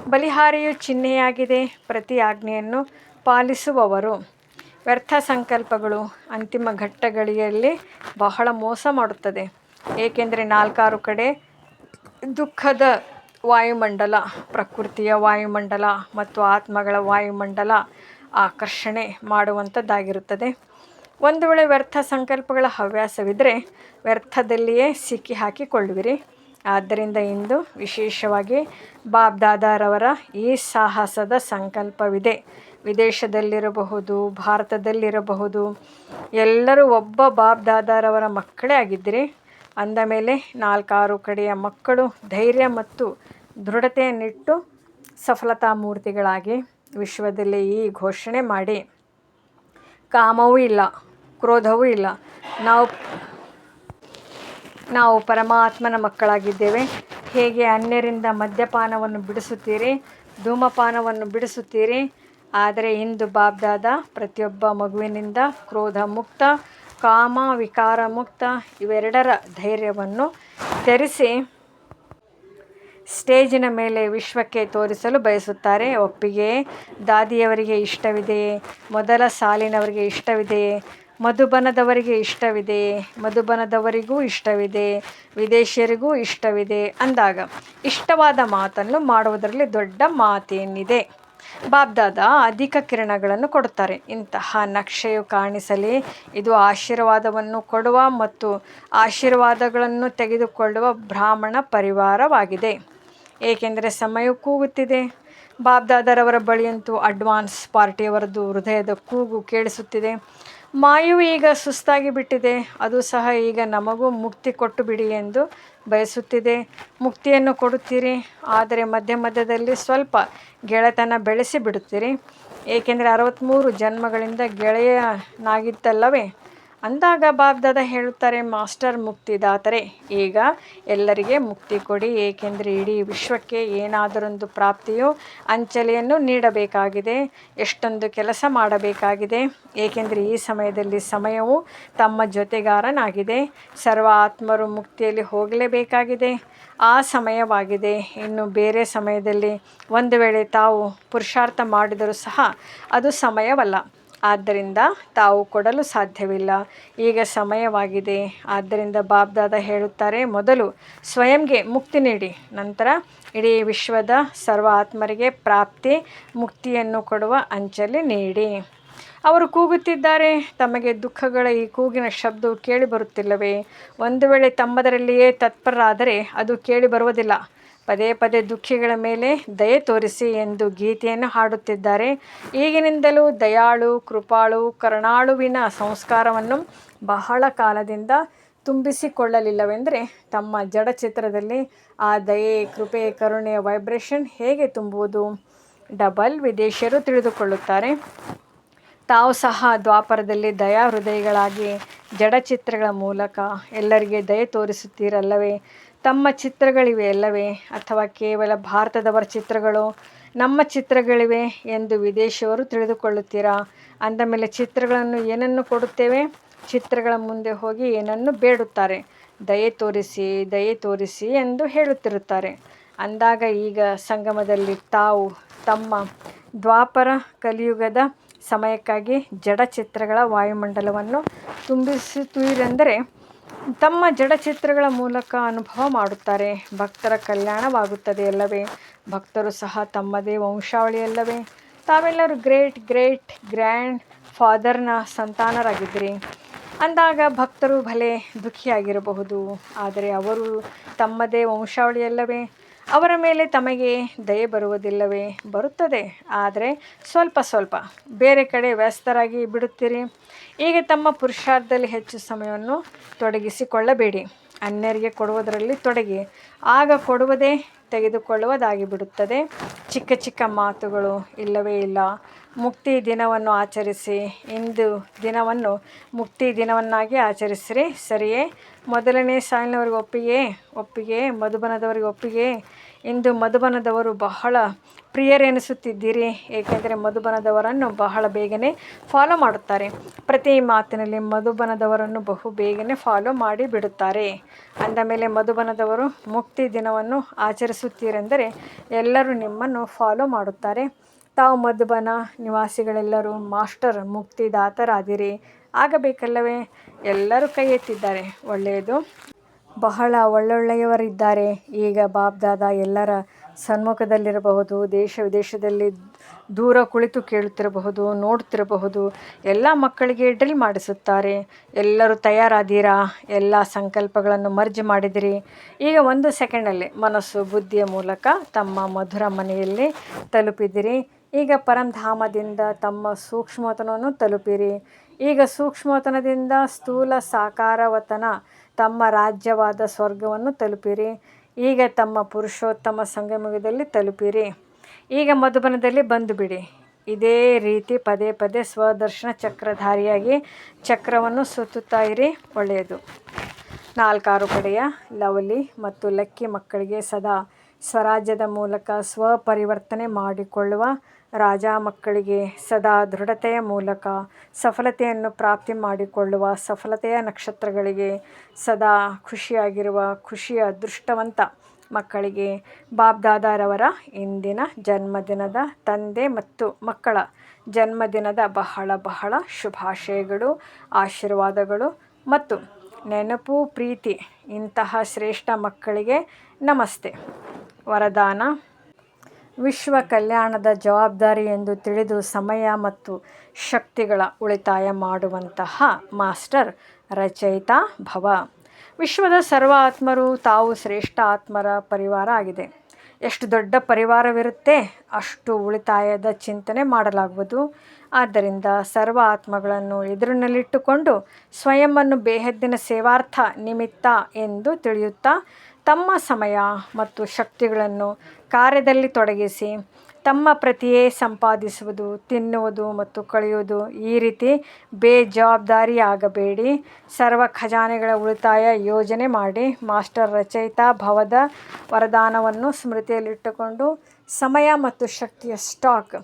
[SPEAKER 1] ಬಲಿಹಾರಿಯು ಚಿಹ್ನೆಯಾಗಿದೆ ಪ್ರತಿ ಆಜ್ಞೆಯನ್ನು ಪಾಲಿಸುವವರು. ವ್ಯರ್ಥ ಸಂಕಲ್ಪಗಳು ಅಂತಿಮ ಘಟ್ಟಗಳಿಯಲ್ಲಿ ಬಹಳ ಮೋಸ ಮಾಡುತ್ತದೆ. ಏಕೆಂದರೆ ನಾಲ್ಕಾರು ಕಡೆ ದುಃಖದ ವಾಯುಮಂಡಲ, ಪ್ರಕೃತಿಯ ವಾಯುಮಂಡಲ ಮತ್ತು ಆತ್ಮಗಳ ವಾಯುಮಂಡಲ ಆಕರ್ಷಣೆ ಮಾಡುವಂಥದ್ದಾಗಿರುತ್ತದೆ. ಒಂದು ವೇಳೆ ವ್ಯರ್ಥ ಸಂಕಲ್ಪಗಳ ಹವ್ಯಾಸವಿದ್ದರೆ ವ್ಯರ್ಥದಲ್ಲಿಯೇ ಸಿಕ್ಕಿ ಹಾಕಿಕೊಳ್ಳುವಿರಿ. ಆದ್ದರಿಂದ ಇಂದು ವಿಶೇಷವಾಗಿ ಬಾಬ್ ದಾದಾರವರ ಈ ಸಾಹಸದ ಸಂಕಲ್ಪವಿದೆ. ವಿದೇಶದಲ್ಲಿರಬಹುದು, ಭಾರತದಲ್ಲಿರಬಹುದು, ಎಲ್ಲರೂ ಒಬ್ಬ ಬಾಬ್ ದಾದಾರವರ ಮಕ್ಕಳೇ ಆಗಿದ್ದಿರಿ. ಅಂದ ಮೇಲೆ ನಾಲ್ಕಾರು ಕಡೆಯ ಮಕ್ಕಳು ಧೈರ್ಯ ಮತ್ತು ದೃಢತೆಯನ್ನಿಟ್ಟು ಸಫಲತಾ ಮೂರ್ತಿಗಳಾಗಿ ವಿಶ್ವದಲ್ಲಿ ಈ ಘೋಷಣೆ ಮಾಡಿ. ಕಾಮವೂ ಇಲ್ಲ, ಕ್ರೋಧವೂ ಇಲ್ಲ. ನಾವು ನಾವು ಪರಮಾತ್ಮನ ಮಕ್ಕಳಾಗಿದ್ದೇವೆ. ಹೇಗೆ ಅನ್ಯರಿಂದ ಮದ್ಯಪಾನವನ್ನು ಬಿಡಿಸುತ್ತೀರಿ, ಧೂಮಪಾನವನ್ನು ಬಿಡಿಸುತ್ತೀರಿ. ಆದರೆ ಇಂದು ಬಾಬ್ದಾದ ಪ್ರತಿಯೊಬ್ಬ ಮಗುವಿನಿಂದ ಕ್ರೋಧ ಮುಕ್ತ, ಕಾಮ ವಿಕಾರ ಮುಕ್ತ ಇವೆರಡರ ಧೈರ್ಯವನ್ನು ತೆರೆಸಿ ಸ್ಟೇಜಿನ ಮೇಲೆ ವಿಶ್ವಕ್ಕೆ ತೋರಿಸಲು ಬಯಸುತ್ತಾರೆ. ಒಪ್ಪಿಗೆ. ದಾದಿಯವರಿಗೆ ಇಷ್ಟವಿದೆಯೇ ಮೊದಲ ಸಾಲಿನವರಿಗೆ ಇಷ್ಟವಿದೆಯೇ ಮಧುಬನದವರಿಗೆ ಇಷ್ಟವಿದೆಯೇ ಮಧುಬನದವರಿಗೂ ಇಷ್ಟವಿದೆ. ವಿದೇಶಿಯರಿಗೂ ಇಷ್ಟವಿದೆ ಅಂದಾಗ ಇಷ್ಟವಾದ ಮಾತನ್ನು ಮಾಡುವುದರಲ್ಲಿ ದೊಡ್ಡ ಮಾತೇನಿದೆ. ಬಾಬ್ದಾದ ಅಧಿಕ ಕಿರಣಗಳನ್ನು ಕೊಡುತ್ತಾರೆ. ಇಂತಹ ನಕ್ಷೆಯು ಕಾಣಿಸಲಿ. ಇದು ಆಶೀರ್ವಾದವನ್ನು ಕೊಡುವ ಮತ್ತು ಆಶೀರ್ವಾದಗಳನ್ನು ತೆಗೆದುಕೊಳ್ಳುವ ಬ್ರಾಹ್ಮಣ ಪರಿವಾರವಾಗಿದೆ. ಏಕೆಂದರೆ ಸಮಯ ಕೂಗುತ್ತಿದೆ. ಬಾಬ್ದಾದರವರ ಬಳಿಯಂತೂ ಅಡ್ವಾನ್ಸ್ ಪಾರ್ಟಿಯವರದ್ದು ಹೃದಯದ ಕೂಗು ಕೇಳಿಸುತ್ತಿದೆ. ಮಾಯು ಈಗ ಸುಸ್ತಾಗಿ ಬಿಟ್ಟಿದೆ. ಅದು ಸಹ ಈಗ ನಮಗೂ ಮುಕ್ತಿ ಕೊಟ್ಟು ಬಿಡಿ ಎಂದು ಬಯಸುತ್ತಿದೆ. ಮುಕ್ತಿಯನ್ನು ಕೊಡುತ್ತೀರಿ. ಆದರೆ ಮಧ್ಯ ಮಧ್ಯದಲ್ಲಿ ಸ್ವಲ್ಪ ಗೆಳೆತನ ಬೆಳೆಸಿ ಬಿಡುತ್ತೀರಿ. ಏಕೆಂದರೆ ಅರವತ್ತ್ಮೂರು ಜನ್ಮಗಳಿಂದ ಗೆಳೆಯನಾಗಿದ್ದಲ್ಲವೇ? ಅಂದಾಗ ಬಾಬ್ದಾದ ಹೇಳುತ್ತಾರೆ ಮಾಸ್ಟರ್ ಮುಕ್ತಿದಾತರೆ. ಈಗ ಎಲ್ಲರಿಗೆ ಮುಕ್ತಿ ಕೊಡಿ, ಏಕೆಂದರೆ ಇಡೀ ವಿಶ್ವಕ್ಕೆ ಏನಾದರೊಂದು ಪ್ರಾಪ್ತಿಯು ಅಂಚಲೆಯನ್ನು ನೀಡಬೇಕಾಗಿದೆ, ಎಷ್ಟೊಂದು ಕೆಲಸ ಮಾಡಬೇಕಾಗಿದೆ, ಏಕೆಂದರೆ ಈ ಸಮಯದಲ್ಲಿ ಸಮಯವು ತಮ್ಮ ಜೊತೆಗಾರನಾಗಿದೆ, ಸರ್ವ ಆತ್ಮರು ಮುಕ್ತಿಯಲ್ಲಿ ಹೋಗಲೇಬೇಕಾಗಿದೆ. ಆ ಸಮಯವಾಗಿದೆ. ಇನ್ನು ಬೇರೆ ಸಮಯದಲ್ಲಿ ಒಂದು ವೇಳೆ ತಾವು ಪುರುಷಾರ್ಥ ಮಾಡಿದರೂ ಸಹ ಅದು ಸಮಯವಲ್ಲ. ಆದ್ದರಿಂದ ತಾವು ಕೊಡಲು ಸಾಧ್ಯವಿಲ್ಲ. ಈಗ ಸಮಯವಾಗಿದೆ. ಆದ್ದರಿಂದ ಬಾಬ್ದಾದ ಹೇಳುತ್ತಾರೆ, ಮೊದಲು ಸ್ವಯಂಗೆ ಮುಕ್ತಿ ನೀಡಿ. ನಂತರ ಇಡೀ ವಿಶ್ವದ ಸರ್ವ ಆತ್ಮರಿಗೆ ಪ್ರಾಪ್ತಿ, ಮುಕ್ತಿಯನ್ನು ಕೊಡುವ ಅಂಚಲಿ ನೀಡಿ. ಅವರು ಕೂಗುತ್ತಿದ್ದಾರೆ. ತಮಗೆ ದುಃಖಗಳ ಈ ಕೂಗಿನ ಶಬ್ದವು ಕೇಳಿ ಬರುತ್ತಿಲ್ಲವೇ ಒಂದು ವೇಳೆ ತಮ್ಮದರಲ್ಲಿಯೇ ತತ್ಪರರಾದರೆ ಅದು ಕೇಳಿ ಬರುವುದಿಲ್ಲ ಪದೇ ಪದೇ ದುಃಖಿಗಳ ಮೇಲೆ ದಯೆ ತೋರಿಸಿ ಎಂದು ಗೀತೆಯನ್ನು ಹಾಡುತ್ತಿದ್ದಾರೆ. ಈಗಿನಿಂದಲೂ ದಯಾಳು, ಕೃಪಾಳು, ಕರುಣಾಳುವಿನ ಸಂಸ್ಕಾರವನ್ನು ಬಹಳ ಕಾಲದಿಂದ ತುಂಬಿಸಿಕೊಳ್ಳಲಿಲ್ಲವೆಂದರೆ ತಮ್ಮ ಜಡಚಿತ್ರದಲ್ಲಿ ಆ ದಯೆ, ಕೃಪೆ, ಕರುಣೆಯ ವೈಬ್ರೇಷನ್ ಹೇಗೆ ತುಂಬುವುದು? ಡಬಲ್ ವಿದೇಶಿಯರು ತಿಳಿದುಕೊಳ್ಳುತ್ತಾರೆ. ತಾವು ಸಹ ದ್ವಾಪರದಲ್ಲಿ ದಯಾ ಹೃದಯಗಳಾಗಿ ಜಡಚಿತ್ರಗಳ ಮೂಲಕ ಎಲ್ಲರಿಗೆ ದಯೆ ತೋರಿಸುತ್ತೀರಲ್ಲವೇ? ತಮ್ಮ ಚಿತ್ರಗಳಿವೆ ಅಲ್ಲವೇ? ಅಥವಾ ಕೇವಲ ಭಾರತದವರ ಚಿತ್ರಗಳು? ನಮ್ಮ ಚಿತ್ರಗಳಿವೆ ಎಂದು ವಿದೇಶಿಯವರು ತಿಳಿದುಕೊಳ್ಳುತ್ತೀರಾ? ಅಂದ ಮೇಲೆ ಚಿತ್ರಗಳನ್ನು ಏನನ್ನು ಕೊಡುತ್ತೇವೆ? ಚಿತ್ರಗಳ ಮುಂದೆ ಹೋಗಿ ಏನನ್ನು ಬೇಡುತ್ತಾರೆ? ದಯೆ ತೋರಿಸಿ ದಯೆ ತೋರಿಸಿ ಎಂದು ಹೇಳುತ್ತಿರುತ್ತಾರೆ. ಅಂದಾಗ ಈಗ ಸಂಗಮದಲ್ಲಿ ತಾವು ತಮ್ಮ ದ್ವಾಪರ ಕಲಿಯುಗದ ಸಮಯಕ್ಕಾಗಿ ಜಡ ಚಿತ್ರಗಳ ವಾಯುಮಂಡಲವನ್ನು ತುಂಬಿಸುತ್ತೀರೆಂದರೆ ತಮ್ಮ ಜಡಚಿತ್ರಗಳ ಮೂಲಕ ಅನುಭವ ಮಾಡುತ್ತಾರೆ. ಭಕ್ತರ ಕಲ್ಯಾಣವಾಗುತ್ತದೆ ಅಲ್ಲವೇ? ಭಕ್ತರು ಸಹ ತಮ್ಮದೇ ವಂಶಾವಳಿಯಲ್ಲವೇ ತಾವೆಲ್ಲರೂ ಗ್ರೇಟ್ ಗ್ರೇಟ್, ಗ್ರ್ಯಾಂಡ್ ಫಾದರ್ನ ಸಂತಾನರಾಗಿದ್ದಿರಿ. ಅಂದಾಗ ಭಕ್ತರು ಭಲೆ ದುಃಖಿಯಾಗಿರಬಹುದು. ಆದರೆ ಅವರು ತಮ್ಮದೇ ವಂಶಾವಳಿಯಲ್ಲವೇ ಅವರ ಮೇಲೆ ತಮಗೆ ದಯೆ ಬರುವುದಿಲ್ಲವೇ? ಬರುತ್ತದೆ. ಆದರೆ ಸ್ವಲ್ಪ ಸ್ವಲ್ಪ. ಬೇರೆ ಕಡೆ ವ್ಯಸ್ತರಾಗಿ ಬಿಡುತ್ತೀರಿ. ಈಗ ತಮ್ಮ ಪುರುಷಾರ್ಥದಲ್ಲಿ ಹೆಚ್ಚು ಸಮಯವನ್ನು ತೊಡಗಿಸಿಕೊಳ್ಳಬೇಡಿ. ಅನ್ಯರಿಗೆ ಕೊಡುವುದರಲ್ಲಿ ತೊಡಗಿ. ಆಗ ಕೊಡುವುದೇ ತೆಗೆದುಕೊಳ್ಳುವುದಾಗಿ ಬಿಡುತ್ತದೆ ಚಿಕ್ಕ ಚಿಕ್ಕ ಮಾತುಗಳು ಇಲ್ಲವೇ ಇಲ್ಲ. ಮುಕ್ತಿ ದಿನವನ್ನು ಆಚರಿಸಿ. ಇಂದು ದಿನವನ್ನು ಮುಕ್ತಿ ದಿನವನ್ನಾಗಿ ಆಚರಿಸಿರಿ. ಸರಿಯೇ? ಮೊದಲನೇ ಸಾಲಿನವರಿಗೆ ಒಪ್ಪಿಗೆ ಒಪ್ಪಿಗೆ, ಮಧುಬನದವರಿಗೆ ಒಪ್ಪಿಗೆ. ಇಂದು ಮಧುಬನದವರು ಬಹಳ ಪ್ರಿಯರೆನಿಸುತ್ತಿದ್ದೀರಿ, ಏಕೆಂದರೆ ಮಧುಬನದವರನ್ನು ಬಹಳ ಬೇಗನೆ ಫಾಲೋ ಮಾಡುತ್ತಾರೆ. ಪ್ರತಿ ಮಾತಿನಲ್ಲಿ ಮಧುಬನದವರನ್ನು ಬಹು ಬೇಗನೆ ಫಾಲೋ ಮಾಡಿ ಬಿಡುತ್ತಾರೆ. ಅಂದ ಮೇಲೆ ಮಧುಬನದವರು ಮುಕ್ತಿ ದಿನವನ್ನು ಆಚರಿಸುತ್ತೀರೆಂದರೆ ಎಲ್ಲರೂ ನಿಮ್ಮನ್ನು ಫಾಲೋ ಮಾಡುತ್ತಾರೆ. ತಾವು ಮಧುಬನ ನಿವಾಸಿಗಳೆಲ್ಲರೂ ಮಾಸ್ಟರ್, ಮುಕ್ತಿದಾತರಾದಿರಿ. ಆಗಬೇಕಲ್ಲವೇ? ಎಲ್ಲರೂ ಕೈ ಎತ್ತಿದ್ದಾರೆ. ಒಳ್ಳೆಯದು. ಬಹಳ ಒಳ್ಳೊಳ್ಳೆಯವರಿದ್ದಾರೆ. ಈಗ ಬಾಬ್ದಾದ ಎಲ್ಲರ ಸನ್ಮುಖದಲ್ಲಿರಬಹುದು, ದೇಶ ವಿದೇಶದಲ್ಲಿ ದೂರ ಕುಳಿತು ಕೇಳುತ್ತಿರಬಹುದು, ನೋಡುತ್ತಿರಬಹುದು. ಎಲ್ಲ ಮಕ್ಕಳಿಗೆ ಡ್ರಿಲ್ ಮಾಡಿಸುತ್ತಾರೆ. ಎಲ್ಲರೂ ತಯಾರಾದೀರಾ? ಎಲ್ಲ ಸಂಕಲ್ಪಗಳನ್ನು ಮರ್ಜ್ ಮಾಡಿದಿರಿ. ಈಗ ಒಂದು ಸೆಕೆಂಡಲ್ಲಿ ಮನಸ್ಸು ಬುದ್ಧಿಯ ಮೂಲಕ ತಮ್ಮ ಮಧುರ ಮನೆಯಲ್ಲಿ ತಲುಪಿದಿರಿ. ಈಗ ಪರಂಧಾಮದಿಂದ ತಮ್ಮ ಸೂಕ್ಷ್ಮತನವನ್ನು ತಲುಪಿರಿ. ಈಗ ಸೂಕ್ಷ್ಮತನದಿಂದ ಸ್ಥೂಲ ಸಾಕಾರವತನ ತಮ್ಮ ರಾಜ್ಯವಾದ ಸ್ವರ್ಗವನ್ನು ತಲುಪಿರಿ. ಈಗ ತಮ್ಮ ಪುರುಷೋತ್ತಮ ಸಂಗಮದಲ್ಲಿ ತಲುಪಿರಿ. ಈಗ ಮಧುಬನದಲ್ಲಿ ಬಂದು ಬಿಡಿ. ಇದೇ ರೀತಿ ಪದೇ ಪದೇ ಸ್ವದರ್ಶನ ಚಕ್ರಧಾರಿಯಾಗಿ ಚಕ್ರವನ್ನು ಸುತ್ತುತ್ತಾ ಇರಿ. ಒಳ್ಳೆಯದು. ನಾಲ್ಕಾರು ಕಡೆಯ ಲವಲಿ ಮತ್ತು ಲಕ್ಕಿ ಮಕ್ಕಳಿಗೆ ಸದಾ ಸ್ವರಾಜ್ಯದ ಮೂಲಕ ಸ್ವಪರಿವರ್ತನೆ ಮಾಡಿಕೊಳ್ಳುವ ರಾಜ ಮಕ್ಕಳಿಗೆ ಸದಾ ದೃಢತೆಯ ಮೂಲಕ ಸಫಲತೆಯನ್ನು ಪ್ರಾಪ್ತಿ ಮಾಡಿಕೊಳ್ಳುವ ಸಫಲತೆಯ ನಕ್ಷತ್ರಗಳಿಗೆ ಸದಾ ಖುಷಿಯಾಗಿರುವ ಖುಷಿಯ ಅದೃಷ್ಟವಂತ ಮಕ್ಕಳಿಗೆ ಬಾಬ್ದಾದಾರವರ ಇಂದಿನ ಜನ್ಮದಿನದ ತಂದೆ ಮತ್ತು ಮಕ್ಕಳ ಜನ್ಮದಿನದ ಬಹಳ ಬಹಳ ಶುಭಾಶಯಗಳು, ಆಶೀರ್ವಾದಗಳು ಮತ್ತು ನೆನಪು, ಪ್ರೀತಿ ಇಂತಹ ಶ್ರೇಷ್ಠ ಮಕ್ಕಳಿಗೆ ನಮಸ್ತೆ. ವರದಾನ ವಿಶ್ವ ಕಲ್ಯಾಣದ ಜವಾಬ್ದಾರಿ ಎಂದು ತಿಳಿದು ಸಮಯ ಮತ್ತು ಶಕ್ತಿಗಳ ಉಳಿತಾಯ ಮಾಡುವಂತಹ ಮಾಸ್ಟರ್ ರಚಯಿತಾ ಭವ. ವಿಶ್ವದ ಸರ್ವ ಆತ್ಮರು ತಾವು ಶ್ರೇಷ್ಠ ಆತ್ಮರ ಪರಿವಾರ ಆಗಿದೆ. ಎಷ್ಟು ದೊಡ್ಡ ಪರಿವಾರವಿರುತ್ತೆ, ಅಷ್ಟು ಉಳಿತಾಯದ ಚಿಂತನೆ ಮಾಡಲಾಗುವುದು. ಆದ್ದರಿಂದ ಸರ್ವ ಆತ್ಮಗಳನ್ನು ಎದುರಿನಲ್ಲಿಟ್ಟುಕೊಂಡು ಸ್ವಯಂವನ್ನು ಬೇಹದ್ದಿನ ಸೇವಾರ್ಥ ನಿಮಿತ್ತ ಎಂದು ತಿಳಿಯುತ್ತಾ ತಮ್ಮ ಸಮಯ ಮತ್ತು ಶಕ್ತಿಗಳನ್ನು ಕಾರ್ಯದಲ್ಲಿ ತೊಡಗಿಸಿ ತಮ್ಮ ಪ್ರತಿಯೇ ಸಂಪಾದಿಸುವುದು, ತಿನ್ನುವುದು ಮತ್ತು ಕಳೆಯುವುದು ಈ ರೀತಿ ಬೇಜವಾಬ್ದಾರಿ ಆಗಬೇಡಿ. ಸರ್ವ ಖಜಾನೆಗಳ ಉಳಿತಾಯ ಯೋಜನೆ ಮಾಡಿ ಮಾಸ್ಟರ್ ರಚಯಿತಾ ಭವದ ವರದಾನವನ್ನು ಸ್ಮೃತಿಯಲ್ಲಿಟ್ಟುಕೊಂಡು ಸಮಯ ಮತ್ತು ಶಕ್ತಿಯ ಸ್ಟಾಕ್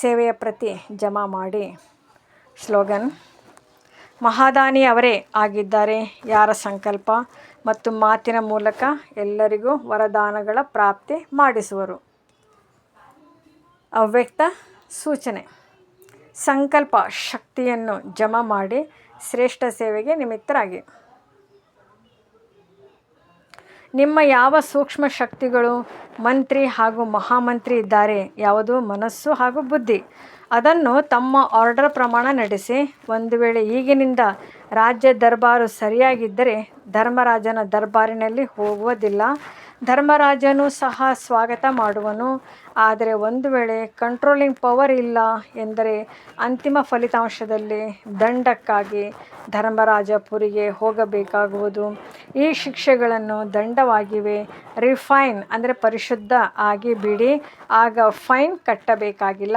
[SPEAKER 1] ಸೇವೆಯ ಪ್ರತಿ ಜಮಾ ಮಾಡಿ. ಸ್ಲೋಗನ್ ಮಹಾದಾನಿ ಅವರೇ ಆಗಿದ್ದಾರೆ, ಯಾರ ಸಂಕಲ್ಪ? ಮತ್ತು ಮಾತಿನ ಮೂಲಕ ಎಲ್ಲರಿಗೂ ವರದಾನಗಳ ಪ್ರಾಪ್ತಿ ಮಾಡಿಸುವರು. ಅವ್ಯಕ್ತ ಸೂಚನೆ. ಸಂಕಲ್ಪ ಶಕ್ತಿಯನ್ನು ಜಮಾ ಮಾಡಿ ಶ್ರೇಷ್ಠ ಸೇವೆಗೆ ನಿಮಿತ್ತರಾಗಿ. ನಿಮ್ಮ ಯಾವ ಸೂಕ್ಷ್ಮ ಶಕ್ತಿಗಳು ಮಂತ್ರಿ ಹಾಗೂ ಮಹಾಮಂತ್ರಿ ಇದ್ದಾರೆ ಯಾವುದು ಮನಸ್ಸು ಹಾಗೂ ಬುದ್ಧಿ. ಅದನ್ನು ತಮ್ಮ ಆರ್ಡರ್ ಪ್ರಮಾಣ ನಡೆಸಿ ಒಂದು ವೇಳೆ ಈಗಿನಿಂದ ರಾಜ್ಯ ದರ್ಬಾರು ಸರಿಯಾಗಿದ್ದರೆ ಧರ್ಮರಾಜನ ದರ್ಬಾರಿನಲ್ಲಿ ಹೋಗುವುದಿಲ್ಲ. ಧರ್ಮರಾಜನು ಸಹ ಸ್ವಾಗತ ಮಾಡುವನು. ಆದರೆ ಒಂದು ವೇಳೆ ಕಂಟ್ರೋಲಿಂಗ್ ಪವರ್ ಇಲ್ಲ ಎಂದರೆ ಅಂತಿಮ ಫಲಿತಾಂಶದಲ್ಲಿ ದಂಡಕ್ಕಾಗಿ ಧರ್ಮರಾಜಪುರಿಗೆ ಹೋಗಬೇಕಾಗುವುದು. ಈ ಶಿಕ್ಷೆಗಳನ್ನು ದಂಡವಾಗಿವೆ. ರಿಫೈನ್ ಅಂದರೆ ಪರಿಶುದ್ಧ ಆಗಿ ಬಿಡಿ. ಆಗ ಫೈನ್ ಕಟ್ಟಬೇಕಾಗಿಲ್ಲ.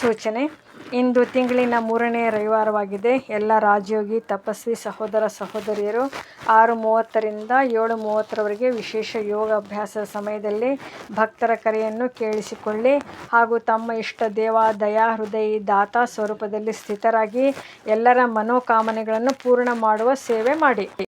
[SPEAKER 1] ಸೂಚನೆ. ಇಂದು ತಿಂಗಳಿನ ಮೂರನೇ ರವಿವಾರವಾಗಿದೆ. ಎಲ್ಲ ರಾಜಯೋಗಿ, ತಪಸ್ವಿ ಸಹೋದರ ಸಹೋದರಿಯರು ಆರು ಮೂವತ್ತರಿಂದ ಏಳು ಮೂವತ್ತರವರೆಗೆ ವಿಶೇಷ ಯೋಗ ಅಭ್ಯಾಸದ ಸಮಯದಲ್ಲಿ ಭಕ್ತರ ಕರೆಯನ್ನು ಕೇಳಿಸಿಕೊಳ್ಳಿ ಹಾಗೂ ತಮ್ಮ ಇಷ್ಟ ದೇವ, ದಯಾ, ಹೃದಯ, ದಾತ ಸ್ವರೂಪದಲ್ಲಿ ಸ್ಥಿತರಾಗಿ ಎಲ್ಲರ ಮನೋಕಾಮನೆಗಳನ್ನು ಪೂರ್ಣ ಮಾಡುವ ಸೇವೆ ಮಾಡಿ.